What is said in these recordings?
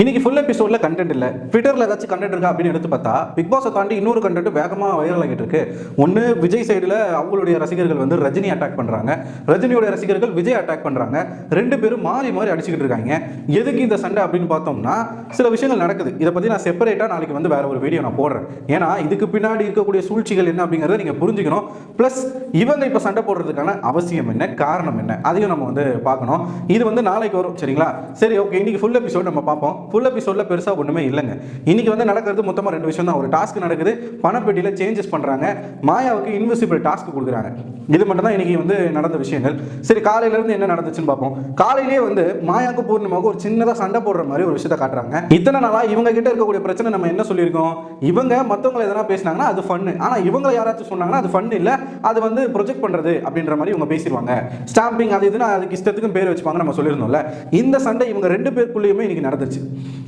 இன்னைக்கு ஃபுல் எபிசோட்ல கண்டென்ட் இல்ல. ட்விட்டர்ல ஏதாச்சும் கண்டென்ட் இருக்கா அப்படின்னு எடுத்து பார்த்தா பிக் பாஸை தாண்டி இன்னொரு கண்டென்ட் வேகமா வைரல் ஆகிட்டு இருக்கு. ஒன்னு விஜய் சைடுல அவங்களுடைய ரசிகர்கள் வந்து ரஜினி அட்டாக் பண்றாங்க. ரஜினியோட ரசிகர்கள் விஜய் அட்டாக் பண்றாங்க. ரெண்டு பேரும் மாறி மாறி அடிச்சுக்கிட்டு இருக்காங்க. எதுக்கு இந்த சண்டை அப்படின்னு பார்த்தோம்னா சில விஷயங்கள் நடக்குது. இதை பத்தி நான் செப்பரேட்டா நாளைக்கு வந்து வேற ஒரு வீடியோ நான் போடுறேன். ஏன்னா இதுக்கு பின்னாடி இருக்கக்கூடிய சூழ்ச்சிகள் என்ன அப்படிங்கறத நீங்க புரிஞ்சுக்கணும். ப்ளஸ் இவங்க இப்ப சண்டை போடுறதுக்கான அவசியம் என்ன? காரணம் என்ன? அதையும் நம்ம வந்து பார்க்கணும். இது வந்து நாளைக்கு வரும் சரிங்களா? சரி ஓகே இன்னைக்கு ஃபுல் எபிசோட் நம்ம பார்ப்போம். ஃபுல் எபிசோடில் பெருசாக ஒன்றுமே இல்லைங்க. இன்றைக்கி வந்து நடக்கிறது மொத்தமாக ரெண்டு விஷயம் தான். ஒரு டாஸ்க் நடக்குது பணப்பெட்டியில் சேஞ்சஸ் பண்ணுறாங்க மாயாவுக்கு இன்விசிபிள் டாஸ்க் கொடுக்குறாங்க. இது மட்டும் தான் இன்றைக்கி வந்து நடந்த விஷயங்கள். சரி காலையிலேருந்து என்ன நடந்துச்சுன்னு பார்ப்போம். காலையிலேயே வந்து மாயாவுக்கு பூர்ணிமாவுக்கு ஒரு சின்னதாக சண்டை போடுற மாதிரி ஒரு விஷயத்த காட்டுறாங்க. இத்தனை நாளாக இவங்க கிட்ட இருக்கக்கூடிய பிரச்சனை நம்ம என்ன சொல்லியிருக்கோம்? இவங்க மற்றவங்களை எதனா பேசினாங்கன்னா அது ஃபன்னு ஆனால் இவங்களை யாராச்சும் சொன்னாங்கன்னா அது ஃபன் இல்லை. அது வந்து ப்ரொஜெக்ட் பண்ணுறது அப்படின்ற மாதிரி இவங்க பேசிடுவாங்க. ஸ்டாம்பிங் அது இதுன்னு அதுக்கு இஷ்டத்துக்கும் பேர் வச்சுப்பாங்க நம்ம சொல்லியிருந்தோம்ல. இந்த சண்டை இவங்க ரெண்டு பேருக்குள்ளேயுமே இன்னைக்கு நடந்துச்சு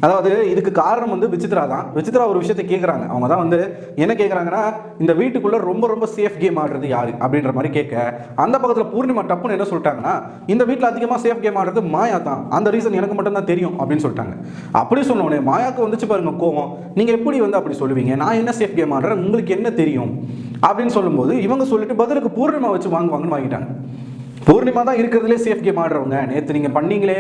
அதாவது இதுக்கு காரணம் வந்து விசித்ரா தான். விசித்ரா ஒரு விஷயத்தை கேட்குறாங்க அவங்க தான் வந்து என்ன கேட்குறாங்கன்னா இந்த வீட்டுக்குள்ளே ரொம்ப ரொம்ப சேஃப் கேம் ஆடுறது யார்? அப்படின்ற மாதிரி கேட்க அந்த பக்கத்தில் பூர்ணிமா டப்புன்னு என்ன சொல்லிட்டாங்கன்னா இந்த வீட்டில் அதிகமாக சேஃப் கேம் ஆடுறது மாயா தான். அந்த ரீசன் எனக்கு மட்டும்தான் தெரியும் அப்படின்னு சொல்லிட்டாங்க. அப்படி சொன்ன உடனே மாயாக்கு வந்துச்சு பாருங்க கோவம். நீங்கள் எப்படி வந்து அப்படி சொல்லுவீங்க? நான் என்ன சேஃப் கேம் ஆடுறேன்? உங்களுக்கு என்ன தெரியும்? அப்படின்னு சொல்லும்போது இவங்க சொல்லிட்டு பதிலுக்கு பூர்ணிமா வச்சு வாங்குவாங்கன்னு வாங்கிட்டாங்க. பூர்ணிமா தான் இருக்கிறதுலே சேஃப் கேம் ஆடுறவங்க. நேற்று நீங்கள் பண்ணீங்களே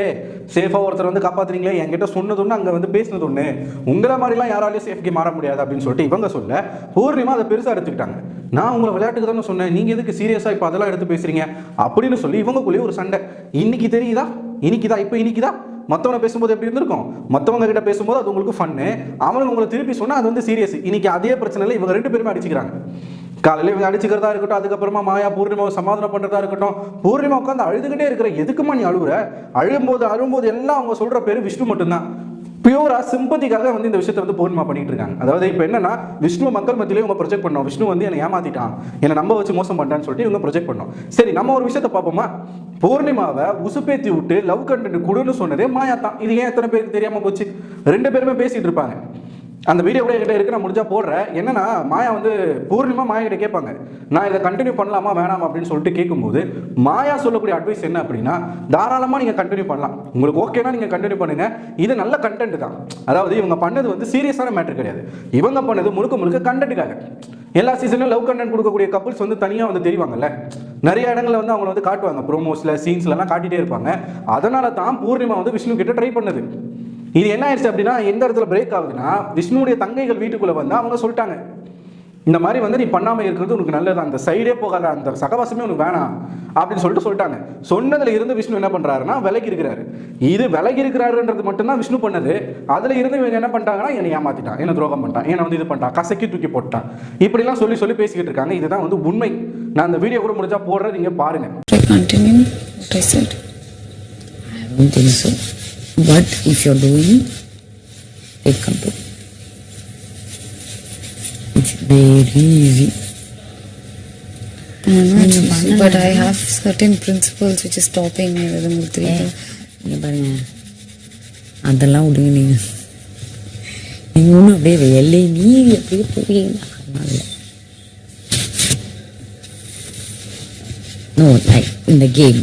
சேஃபாக ஒருத்தர் வந்து காப்பாத்துறீங்களே என்கிட்ட சொன்னது ஒன்று அங்கே வந்து பேசினது ஒன்று உங்களை மாதிரிலாம் யாராலையும் சேஃப் கேம் ஆட முடியாது அப்படின்னு சொல்லிட்டு இவங்க சொல்ல பூர்ணிமா அதை பெருசாக எடுத்துக்கிட்டாங்க. நான் உங்களை விளையாட்டுக்கு தானே சொன்னேன் நீங்கள் எதுக்கு சீரியஸாக இப்போ அதெல்லாம் எடுத்து பேசுறீங்க? அப்படின்னு சொல்லி இவங்கக்குள்ளேயே ஒரு சண்டை. இன்னைக்கு தெரியுதா? இன்னைக்கு தான் இப்போ இன்னைக்கு தான் மற்றவங்க பேசும்போது எப்படி இருந்திருக்கும்? மற்றவங்க கிட்ட பேசும்போது அது உங்களுக்கு ஃபன்னு அவங்க உங்களை திருப்பி சொன்னால் அது வந்து சீரியஸ் இன்னைக்கு அதே பிரச்சனையில் இவங்க ரெண்டு பேருமே அடிச்சுக்கிறாங்க. காலையில் இவங்க அடிச்சுக்கிறதா இருக்கட்டும் அதுக்கப்புறமா மாயா பூர்ணிமாவை சமாதானம் பண்ணுறதா இருக்கட்டும் பூர்ணிமா உட்காந்து அழுதுகிட்டே இருக்கிற எதுக்குமா நீ அழுகுற அழும்போது அழும்போது எல்லாம் அவங்க சொல்கிற பேர் விஷ்ணு மட்டும்தான். பியூரா சிம்பதிக்காக வந்து இந்த விஷயத்தை வந்து பூர்ணிமா பண்ணிட்டு இருக்காங்க. அதாவது இப்போ என்னன்னா விஷ்ணு மக்கள் மத்தியிலே இவங்க ப்ரொஜெக்ட் பண்ணோம். விஷ்ணு வந்து என்னை ஏமாத்திட்டான். என்னை நம்ப வச்சு மோசம் பண்ணிட்டான்னு சொல்லிட்டு இவங்க ப்ரொஜெக்ட் பண்ணோம். சரி நம்ம ஒரு விஷயத்தை பார்ப்போமா? பூர்ணிமாவை உசுப்பேத்தி விட்டு லவ் கண்டென்ட் கொடுன்னு சொன்னதே மாயா தான் இது ஏன் எத்தனை பேருக்கு தெரியாமல் போச்சு? ரெண்டு பேருமே பேசிட்டு இருப்பாங்க. அந்த வீடியோ கூட என்கிட்ட இருக்கு நான் முடிஞ்சா போடுறேன். என்னன்னா மாயா வந்து பூர்ணிமா மாயா கிட்ட கேட்பாங்க. நான் இதை கண்டினியூ பண்ணலாமா வேணாமா அப்படின்னு சொல்லிட்டு கேட்கும்போது மாயா சொல்லக்கூடிய அட்வைஸ் என்ன அப்படின்னா தாராளமாக நீங்கள் கண்டினியூ பண்ணலாம். உங்களுக்கு ஓகேனா நீங்கள் கண்டினியூ பண்ணுங்க. இது நல்ல கண்டென்ட் தான். அதாவது இவங்க பண்ணது வந்து சீரியஸான மேட்டர் கிடையாது. இவங்க பண்ணது முழுக்க முழுக்க கண்டென்ட்டுக்காக எல்லா சீசன்லையும் லவ் கண்டென்ட் கொடுக்கக்கூடிய கப்புள்ஸ் வந்து தனியாக வந்து தெரிவாங்கல்ல. நிறைய இடங்களில் வந்து அவங்கள வந்து காட்டுவாங்க. ப்ரோமோஸில் சீன்ஸ்லலாம் காட்டிகிட்டே இருப்பாங்க. அதனால தான் பூர்ணிமா வந்து விஷ்ணு கிட்ட ட்ரை பண்ணுது. இது என்ன ஆயிடுச்சு அப்படின்னா எந்த இடத்துல பிரேக் ஆகுதுன்னா விஷ்ணுவுடைய தங்கைகள் வீட்டுக்குள்ளே வந்து அவங்க சொல்லிட்டாங்க. இந்த மாதிரி வந்து நீ பண்ணாமல் இருக்கிறது உனக்கு நல்லது அந்த சைடே போகாத அந்த சகவாசமே உனக்கு வேணாம் அப்படின்னு சொல்லிட்டு சொல்லிட்டாங்க. சொன்னதுல இருந்து விஷ்ணு என்ன பண்ணுறாருன்னா விலகி இருக்கிறாரு. இது விலகி இருக்கிறாருன்றது மட்டும்தான் விஷ்ணு பண்ணது. அதுல இருந்து இவங்க என்ன பண்ணிட்டாங்கன்னா என்னை ஏமாத்திட்டான். என்ன துரோகம் பண்ணிட்டான். என்னை வந்து இது பண்ணிட்டான். கசக்கி தூக்கி போட்டான். இப்படிலாம் சொல்லி சொல்லி பேசிக்கிட்டு இருக்காங்க. இதுதான் வந்து உண்மை. நான் அந்த வீடியோ கூட முடிஞ்சா போடுறேன். நீங்கள் பாருங்க. I what I said. I don't think so. But if you're doing, take control. It's very easy. I'm not நீங்க easy, பண்ணலாம். but I have certain principles which is stopping me with the Murthy. இங்க பாருங்க அதெல்லாம் விடுங்க நீங்க நீங்க ஒன்றும் அப்படியே எல்லை மீறி அப்படியே போவீங்க அதனால நோ லைக் இந்த கேம்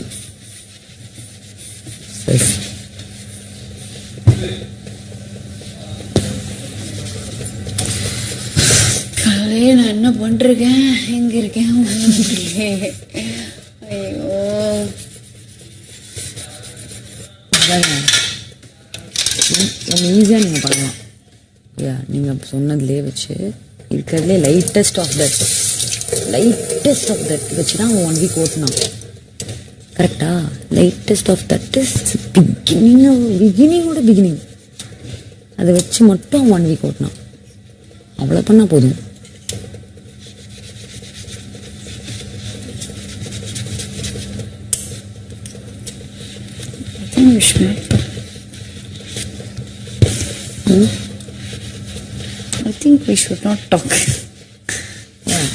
ஐயோ நான் என்ன பண்ணிருக்கேன் எங்க இருக்கேன்? ஐயோ. ஒன்று ஈஸியாக நீங்கள் பண்ணலாம். யா நீங்கள் சொன்னதுலேயே வச்சு இருக்கிறதுலே lightest of that lightest of that வச்சு தான் அவன் ஒன் வீக் ஓட்டினான் கரெக்டா lightest of that is beginning பிகினிங்கோட beginning அதை வச்சு மட்டும் ஒன் வீக் ஓட்டினான் அவ்வளோ பண்ணால் போதும். Hmm? I think we should not talk. I think we should not talk. Yeah.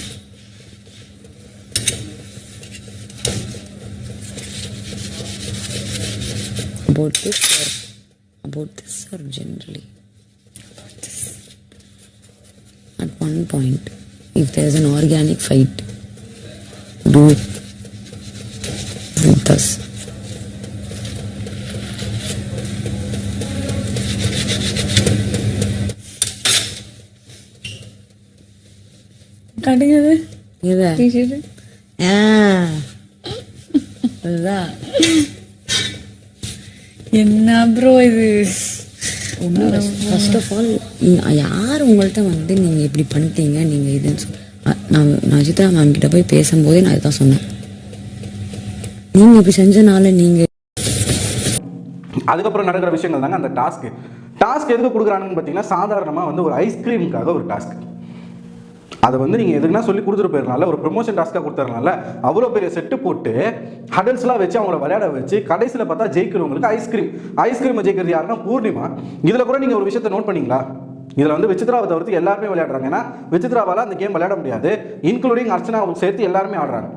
About this or about this or generally? About this. At one point, if there's an organic fight, do it with us. காட்டுங்க அது இதை T shirt ஆ. அதுதான் என்ன bro இது? First of all யார் உங்கள்கிட்ட வந்து நீங்கள் இப்படி பண்ணிட்டீங்க? நீங்கள் இதுன்னு நான் நான் சித்ரா மேம் கிட்ட போய் பேசும்போதே நான் இதுதான் சொன்னேன். நீங்கள் இப்படி செஞ்சனால நீங்கள் அதுக்கப்புறம் நடக்கிற விஷயங்கள் தாங்க அந்த டாஸ்க்கு டாஸ்க் எதுக்கு கொடுக்குறாங்கன்னு பார்த்தீங்கன்னா சாதாரணமாக வந்து ஒரு ஐஸ்கிரீமுக்காக ஒரு டாஸ்க் அதை வந்து நீங்கள் எதுக்குன்னா சொல்லி கொடுத்துட்டு போயிருக்கனால ஒரு ப்ரொமோஷன் டாஸ்க்காக கொடுத்துறனால அவ்வளோ பெரிய செட்டு போட்டு ஹடல்ஸ்லாம் வச்சு அவங்கள விளையாட வச்சு கடைசியில் பார்த்தா ஜெயிக்கிறவங்களுக்கு ஐஸ்கிரீம் ஐஸ்கிரீமை ஜெயிக்கிறது யாருன்னா பூர்ணிமா. இதில் கூட நீங்கள் ஒரு விஷயத்தை நோட் பண்ணீங்களா? இதில் வந்து விசித்ராவை தவிர்த்து எல்லாருமே விளையாடுறாங்க. ஏன்னா விசித்ராவால் அந்த கேம் விளையாட முடியாது. இன்க்ளூடிங் அர்ச்சனாவை சேர்த்து எல்லாருமே ஆடுறாங்க.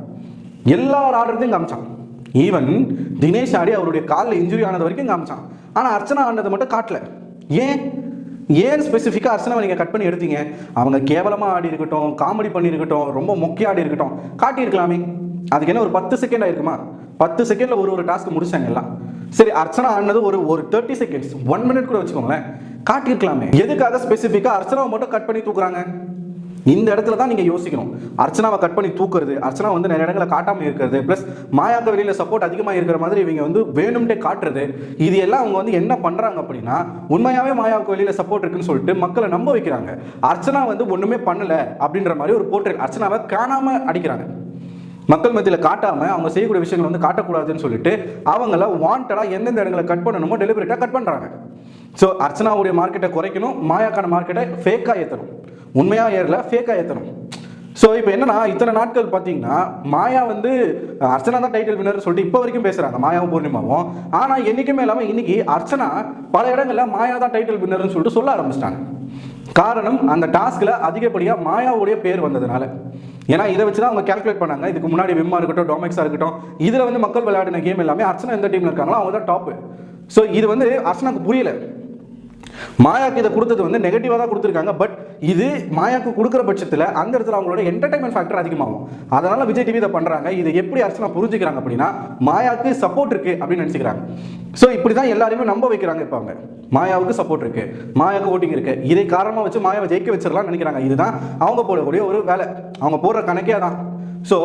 எல்லார் ஆடுறதையும் காமிச்சான். ஈவன் தினேஷ் ஆடி அவருடைய காலில் இன்ஜுரி ஆனது வரைக்கும் காமிச்சான். ஆனால் அர்ச்சனா ஆனதை மட்டும் காட்டல. ஏன்? ஏன் ஸ்பெசிஃபிக்காக அர்ச்சனாவை நீங்கள் கட் பண்ணி எடுத்தீங்க? அவங்க கேவலமாக ஆடி இருக்கட்டும் காமெடி பண்ணியிருக்கட்டும் ரொம்ப முக்கிய ஆடி இருக்கட்டும் காட்டியிருக்கலாமே. அதுக்கு என்ன ஒரு பத்து செகண்ட் ஆயிருக்குமா? பத்து செகண்டில் ஒரு ஒரு டாஸ்க் முடிச்சாங்க எல்லாம். சரி அர்ச்சனா ஆனது ஒரு ஒரு தேர்ட்டி செகண்ட்ஸ் ஒன் மினிட் கூட வச்சுக்கோங்களேன். காட்டியிருக்கலாமே. எதுக்காக ஸ்பெசிஃபிக்காக அர்ச்சனாவை மட்டும் கட் பண்ணி தூக்குறாங்க? இந்த இடத்துல தான் நீங்கள் யோசிக்கணும். அர்ச்சனாவை கட் பண்ணி தூக்குறது அர்ச்சனா வந்து நிறைய இடங்களை காட்டாமல் இருக்கிறது ப்ளஸ் மாயாக்க வெளியில் சப்போர்ட் அதிகமாக இருக்கிற மாதிரி இவங்க வந்து வேணும்ட்டே காட்டுறது. இது எல்லாம் அவங்க வந்து என்ன பண்ணுறாங்க அப்படின்னா உண்மையாகவே மாயாவுக்கு வெளியில் சப்போர்ட் இருக்குன்னு சொல்லிட்டு மக்களை நம்ப வைக்கிறாங்க. அர்ச்சனா வந்து ஒன்றுமே பண்ணலை அப்படின்ற மாதிரி ஒரு போர்ட்ரேட் அர்ச்சனாவை காணாமல் அடிக்கிறாங்க. மக்கள் மத்தியில் காட்டாமல் அவங்க செய்யக்கூடிய விஷயங்களை வந்து காட்டக்கூடாதுன்னு சொல்லிட்டு அவங்கள வாண்டடாக எந்தெந்த இடங்களை கட் பண்ணணுமோ டெலிபரேட்டாக கட் பண்ணுறாங்க ஸோ அர்ச்சனாவுடைய மார்க்கெட்டை குறைக்கணும் மாயாக்கான மார்க்கெட்டை ஃபேக்காக ஏற்றணும் உண்மையாக ஏறல ஃபேக்காக ஏற்றணும் ஸோ இப்போ என்னன்னா இத்தனை நாட்கள் பார்த்தீங்கன்னா மாயா வந்து அர்ச்சனா தான் டைட்டில் வின்னர் சொல்லிட்டு இப்போ வரைக்கும் பேசுகிறாங்க மாயாவும் பூர்ணிமாவும். ஆனால் என்றைக்குமே இல்லாமல் இன்னைக்கு அர்ச்சனா பல இடங்களில் மாயா தான் டைட்டில் வின்னர்னு சொல்லிட்டு சொல்ல ஆரம்பிச்சிட்டாங்க. காரணம் அந்த டாஸ்கில் அதிகப்படியாக மாயாவுடைய பேர் வந்ததுனால. ஏன்னா இதை வச்சு தான் அவங்க கால்குலேட் பண்ணாங்க. இதுக்கு முன்னாடி விம்மா இருக்கட்டும் டோமெக்ஸாக இருக்கட்டும் இதில் வந்து மக்கள் விளையாடின கேம் எல்லாமே அர்ச்சனா எந்த டீமில் இருக்காங்களோ அவங்க தான் டாப்பு ஸோ இது வந்து அர்ச்சனாக்கு புரியல. மாயாக்கு இதை கொடுத்தது வந்து நெகட்டிவாக தான் கொடுத்துருக்காங்க பட் இது மாயாக்கு கொடுக்குற பட்சத்தில் அந்த இடத்துல அவங்களோட என்டர்டைன்மெண்ட் ஃபேக்டர் அதிகமாகும். அதனால் விஜய் டிவி இதை பண்ணுறாங்க இதை எப்படி அர்ச்சனா புரிஞ்சுக்கிறாங்க அப்படின்னா மாயாக்கு சப்போர்ட் இருக்குது அப்படின்னு நினச்சிக்கிறாங்க. ஸோ இப்படி தான் எல்லாரையுமே நம்ப வைக்கிறாங்க இப்போ அவங்க. மாயாவுக்கு சப்போர்ட் இருக்கு. மாயாவுக்கு ஓட்டிங் இருக்கு. இதை காரணமாக வச்சு மாயாவை ஜெயிக்க வச்சிடலாம்னு நினைக்கிறாங்க. இதுதான் அவங்க போடக்கூடிய ஒரு வேலை. அவங்க போடுற கணக்கே தான் ஸோ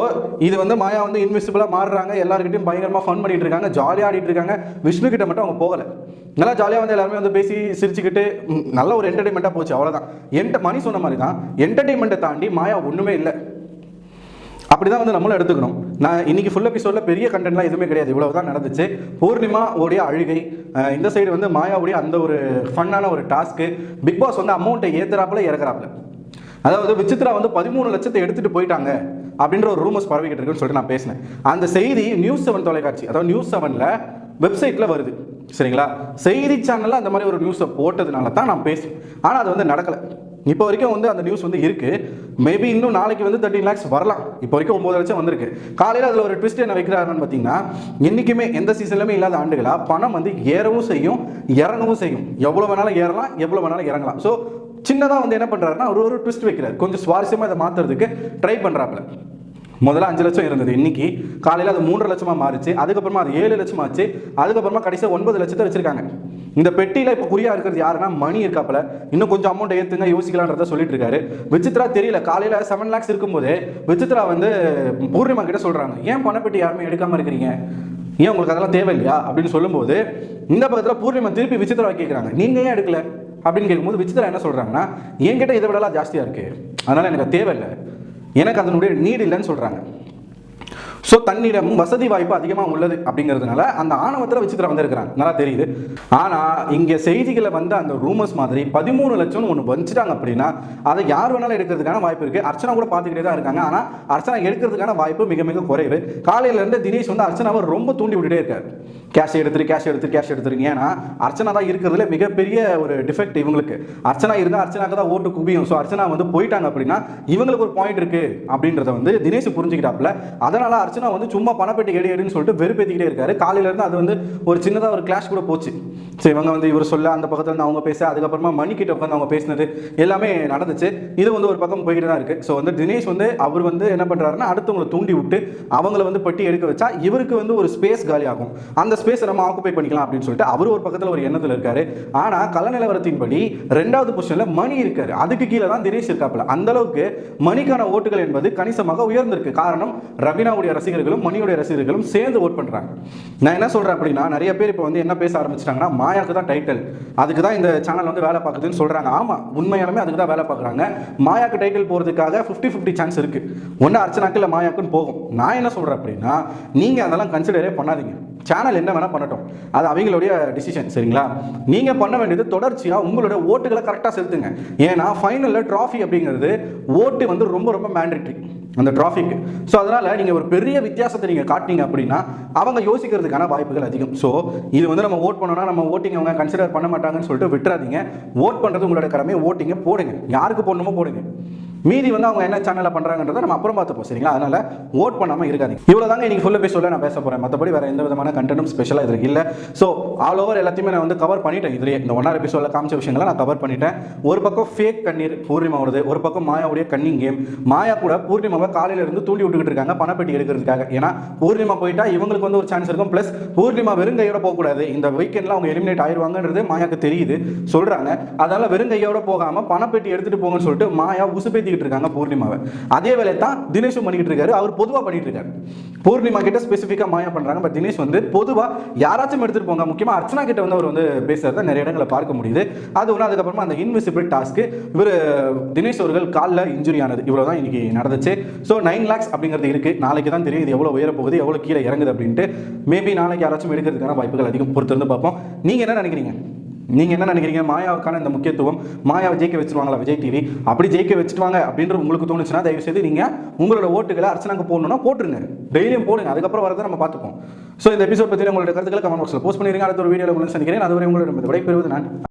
இது வந்து மாயா வந்து இன்விசிபிளாக மாறுறாங்க. எல்லாருக்கிட்டையும் பயங்கரமாக ஃபன் பண்ணிட்டு இருக்காங்க. ஜாலியாக ஆடிட்டு இருக்காங்க. விஷ்ணு கிட்ட மட்டும் அவங்க போகலை. நல்லா ஜாலியாக வந்து எல்லாருமே வந்து பேசி சிரிச்சுக்கிட்டு நல்ல ஒரு என்டர்டைன்மெண்ட்டாக போச்சு. அவ்வளோதான் என்ட மணி சொன்ன மாதிரி தான் என்டர்டைன்மெண்ட்டை தாண்டி மாயா ஒன்றுமே இல்லை. அப்படிதான் வந்து நம்மளும் எடுத்துக்கணும். நான் இன்னைக்கு ஃபுல் எபிசோடில் பெரிய கண்டென்ட்லாம் எதுவுமே கிடையாது. இவ்வளவு தான் நடந்துச்சு. பூர்ணிமா உடைய அழுகை இந்த சைடு வந்து மாயாவுடைய அந்த ஒரு ஃபன்னான ஒரு டாஸ்க்கு பிக் பாஸ் வந்து அமௌண்ட்டை ஏற்றுறாப்புல இறக்குறாப்புல. அதாவது விசித்ரா வந்து பதிமூணு லட்சத்தை எடுத்துட்டு போயிட்டாங்க அப்படின்ற ஒரு ரூமர்ஸ் பரவிக்கிட்டு இருக்குன்னு சொல்லிட்டு நான் பேசினேன். அந்த செய்தி நியூஸ் செவன் தொலைக்காட்சி அதாவது நியூஸ் செவனில் வெப்சைட்டில் வருது. சரிங்களா? செய்தி சேனலில் அந்த மாதிரி ஒரு நியூஸை போட்டதுனால தான் நான் பேசுவேன். ஆனால் அது வந்து நடக்கலை. இப்போ வரைக்கும் வந்து அந்த நியூஸ் வந்து இருக்கு. மேபி இன்னும் நாளைக்கு வந்து தேர்ட்டின் லேக்ஸ் வரலாம். இப்போ வரைக்கும் ஒம்பது லட்சம் வந்திருக்கு. காலையில் அதில் ஒரு ட்விஸ்ட் என்ன வைக்கிறாருன்னு பார்த்தீங்கன்னா என்றைக்குமே எந்த சீசன்லையுமே இல்லாத ஆண்டுகளாக பணம் வந்து ஏறவும் செய்யும் இறங்கவும் செய்யும். எவ்வளோ வேணாலும் ஏறலாம் எவ்வளோ வேணாலும் இறங்கலாம். ஸோ சின்னதாக வந்து என்ன பண்ணுறாருன்னா ஒரு ஒரு ட்விஸ்ட் வைக்கிறார். கொஞ்சம் சுவாரஸ்யமாக இதை மாற்றுறதுக்கு ட்ரை பண்ணுறாப்புல முதல்ல அஞ்சு லட்சம் இருந்தது. இன்னைக்கு காலையில் அது மூன்றரை லட்சமாக மாறிச்சு. அதுக்கப்புறமா அது ஏழு லட்சம் ஆச்சு. அதுக்கப்புறமா கடைசியாக ஒன்பது லட்சத்தை வச்சிருக்காங்க. இந்த பெட்டியில் இப்போ குறியா இருக்கிறது யாருன்னா மணி இருக்காப்புல. இன்னும் கொஞ்சம் அமௌண்ட் ஏற்றுங்க யோசிக்கலான்றத சொல்லிட்டு இருக்காரு. விசித்ரா தெரியல. காலையில் செவன் லேக்ஸ் இருக்கும்போது விசித்ரா வந்து பூர்ணிமா கிட்ட சொல்கிறாங்க ஏன் பணப்பெட்டி யாருமே எடுக்காமல் இருக்கிறீங்க? ஏன் உங்களுக்கு அதெல்லாம் தேவை இல்லையா அப்படின்னு சொல்லும்போது இந்த பக்கத்தில் பூர்ணிமா திருப்பி விசித்ரா கேட்குறாங்க நீங்கள் ஏன் எடுக்கல? அப்படின்னு கேட்கும்போது விசித்ரா என்ன சொல்கிறாங்கன்னா என்கிட்ட இதை விடலாம் ஜாஸ்தியாக இருக்குது அதனால் எனக்கு தேவை தேவையில்லை. எனக்கு அதனுடைய நீடு இல்லைன்னு சொல்கிறாங்க ஸோ தன்னிடம் வசதி வாய்ப்பு அதிகமாக உள்ளது அப்படிங்கிறதுனால அந்த ஆணவத்தில் விசித்திரம் வந்திருக்கிறாங்க நல்லா தெரியுது. ஆனால் இங்கே செய்திகளை வந்து அந்த ரூமர்ஸ் மாதிரி பதிமூணு லட்சம்னு ஒன்று வந்துட்டாங்க அப்படின்னா அதை யார் வேணாலும் எடுக்கிறதுக்கான வாய்ப்பு இருக்குது அர்ச்சனா கூட பார்த்துக்கிட்டே தான் இருக்காங்க. ஆனால் அர்ச்சனா எடுக்கிறதுக்கான வாய்ப்பு மிக மிக குறைவு. காலையிலேருந்து தினேஷ் வந்து அர்ச்சனாவை ரொம்ப தூண்டி விட்டுட்டே இருக்காரு. கேஷ் எடுத்துரு கேஷ் எடுத்து கேஷ் எடுத்துருங்க. ஏன்னா அர்ச்சனா தான் இருக்கிறதுல மிகப்பெரிய ஒரு டிஃபெக்ட் இவங்களுக்கு. அர்ச்சனா இருந்தால் அர்ச்சனாக்கு தான் ஓட்டு குவியும். ஸோ அர்ச்சனா வந்து போயிட்டாங்க அப்படின்னா இவங்களுக்கு ஒரு பாயிண்ட் இருக்குது அப்படின்றத வந்து தினேஷ் புரிஞ்சுக்கிட்டாப்புல. அதனால் அர்ச்சனா வந்து சும்மா பணப்பெட்டி எடு எடுன்னு சொல்லிட்டு வெறுப்பேற்றிக்கிட்டே இருக்காரு. காலையில இருந்து அது வந்து ஒரு சின்னதாக ஒரு கிளாஷ் கூட போச்சு. ஸோ இவங்க வந்து இவர் சொல்ல அந்த பக்கத்தில் இருந்து அவங்க பேச அதுக்கப்புறமா மணி கிட்ட உட்காந்து அவங்க பேசினது எல்லாமே நடந்துச்சு. இது வந்து ஒரு பக்கம் போய்கிட்டு தான் இருக்கு. ஸோ வந்து தினேஷ் வந்து அவர் வந்து என்ன பண்ணுறாருன்னா அடுத்தவங்களை தூண்டி விட்டு அவங்கள வந்து பட்டி எடுக்க வச்சா இவருக்கு வந்து ஒரு ஸ்பேஸ் காலி ஆகும். அந்த ஸ்பேஸை நம்ம ஆக்குபை பண்ணிக்கலாம் அப்படின்னு சொல்லிட்டு அவர் ஒரு பக்கத்தில் ஒரு எண்ணத்தில் இருக்காரு. ஆனால் கல நிலவரத்தின்படி ரெண்டாவது பொசிஷனில் மணி இருக்காரு. அதுக்கு கீழே தான் தினேஷ் இருக்காப்புல. அந்த அளவுக்கு மணிக்கான ஓட்டுகள் என்பது கணிசமாக உயர்ந்திருக்கு. காரணம் ரவீனாவுடைய ரசிகர்களும் மணியுடைய ரசிகர்களும் சேர்ந்து ஓட் பண்ணுறாங்க நான் என்ன சொல்கிறேன் அப்படின்னா நிறைய பேர் இப்போ வந்து என்ன பேச ஆரம்பிச்சிட்டாங்கன்னா மாயாவுக்கு தான் டைட்டில் அதுக்கு தான் இந்த சேனல் வந்து வேலை பார்க்குதுன்னு சொல்கிறாங்க ஆமாம் உண்மையாலுமே அதுக்கு தான் வேலை பார்க்குறாங்க. மாயாக்கு டைட்டில் போகிறதுக்காக ஃபிஃப்டி ஃபிஃப்டி சான்ஸ் இருக்குது ஒன்று அர்ச்சனாக்கு இல்லை மாயாக்குன்னு போகும். நான் என்ன சொல்கிறேன் அப்படின்னா நீங்கள் அதெல்லாம் கன்சிடரே பண்ணாதீங்க. சேனல் என்ன வேணால் பண்ணட்டும். அது அவங்களுடைய டிசிஷன் சரிங்களா? நீங்கள் பண்ண வேண்டியது தொடர்ச்சியாக உங்களுடைய ஓட்டுகளை கரெக்டாக செலுத்துங்க. ஏன்னா ஃபைனலில் ட்ராஃபி அப்படிங்கிறது ஓட்டு வந்து ரொம்ப ரொம்ப மேண்டட்ரி அந்த டிராஃபிக் ஸோ அதனால் நீங்கள் ஒரு பெரிய வித்தியாசத்தை நீங்கள் காட்டினீங்க அப்படின்னா அவங்க யோசிக்கிறதுக்கான வாய்ப்புகள் அதிகம். ஸோ இது வந்து நம்ம ஓட் பண்ணோம்னா நம்ம ஓட்டிங் அவங்க கன்சிடர் பண்ண மாட்டாங்கன்னு சொல்லிட்டு விட்டுறாதீங்க. ஓட் பண்ணுறது உங்களோட கடமை ஓட்டிங்க போடுங்க. யாருக்கு போடணுமோ போடுங்க. மீதி வந்து அவங்க என்ன சேனலில் பண்ணுறாங்கன்றத நம்ம அப்புறம் பார்த்துப்போம் சரிங்களா? அதனால் ஓட் பண்ணாமல் இருக்காதீங்க. இவ்வளோ தாங்க இன்றைக்கி ஃபுல்லாக பேச சொல்ல நான் பேச போகிறேன் மற்றபடி வேறு எந்த விதமான கண்டென்ட்டும் ஸ்பெஷலாக இதுக்கு இல்லை. ஸோ ஆல் ஓவர் எல்லாத்தையுமே நான் வந்து கவர் பண்ணிட்டேன் இதுலேயே. இந்த ஒன் எபிசோடில் காமிச்ச விஷயங்களை நான் கவர் பண்ணிட்டேன். ஒரு பக்கம் ஃபேக் கண்ணீர் பூர்ணிமா வருது ஒரு பக்கம் மாயாவுடைய கண்ணிங் கேம் மாயா கூட பூர்ணிமாவை காலையில இருந்து தூண்டி விட்டுக்கிட்டு இருக்காங்க பணப்பெட்டி எடுக்கிறதுக்காக. ஏன்னா பூர்ணிமா போயிட்டா இவங்களுக்கு வந்து ஒரு சான்ஸ் இருக்கும். ப்ளஸ் பூர்ணிமா வெறுங்கையோட போகக்கூடாது. இந்த வீக்கெண்டில் அவங்க எலிமினேட் ஆயிடுவாங்கன்றது மாயாக்கு தெரியுது சொல்கிறாங்க அதனால் வெறுங்கையோட போகாமல் பணப்பெட்டி எடுத்துகிட்டு போங்கன்னு சொல்லிட்டு மாயா உசுப்பேத்திக்கிட்டு இருக்காங்க பூர்ணிமாவை. அதே வேலை தான் தினேஷும் பண்ணிக்கிட்டு இருக்காரு. அவர் பொதுவாக பண்ணிட்டு இருக்காரு. பூர்ணிமா கிட்ட ஸ்பெசிஃபிக்காக மாயா பண்ணுறாங்க பட் தினேஷ் வந்து பொதுவாக யாராச்சும் எடுத்துகிட்டு போங்க. முக்கியமாக அர்ச்சனா கிட்ட வந்து அவர் வந்து பேசுறத நிறைய இடங்களை பார்க்க முடியுது. அது ஒன்று அதுக்கப்புறமா அந்த இன்விசிபிள் டாஸ்க்கு இவர் தினேஷ் அவர்கள் காலில் இன்ஜுரி ஆனது. இவ்வளோ தான் இன்னைக்கு நடந்துச்சு. ஸோ நைன் லேக்ஸ் அப்படிங்கிறது இருக்குது நாளைக்கு தான் தெரியும் இது எவ்வளோ உயர போகுது எவ்வளோ கீழே இறங்குது அப்படின்ட்டு. மேபி நாளைக்கு யாராச்சும் எடுக்கிறதுக்கான வாய்ப்புகள் அதிகம். பொறுத்திருந்து பார்ப்போம். நீங்கள் என்ன நினைக்கிறீங்க? நீங்கள் என்ன நினைக்கிறீங்க? மாயாவுக்கான இந்த முக்கியத்துவம் மாயாவை ஜெயிக்க வச்சுருவாங்களா விஜய் டிவி அப்படி ஜெயிக்க வச்சுட்டுவாங்க அப்படின்றது உங்களுக்கு தோணுச்சுன்னா தயவு செய்து நீங்கள் உங்களோட ஓட்டுகளை அர்ச்சனாக்கு போடணும்னா போட்டுருங்க. டெய்லியும் போடுங்க. அதுக்கப்புறம் வரதை நம்ம பார்த்துப்போம். ஸோ இந்த எபிசோட் பற்றி உங்களோட கருத்துக்களை கமெண்ட் பாக்ஸில் போஸ்ட் பண்ணிருங்க. அடுத்த ஒரு வீடியோவில் உங்களுக்கு சந்திக்கிறேன். அதுவரை உங்களோட விடைபெறுவது நான்.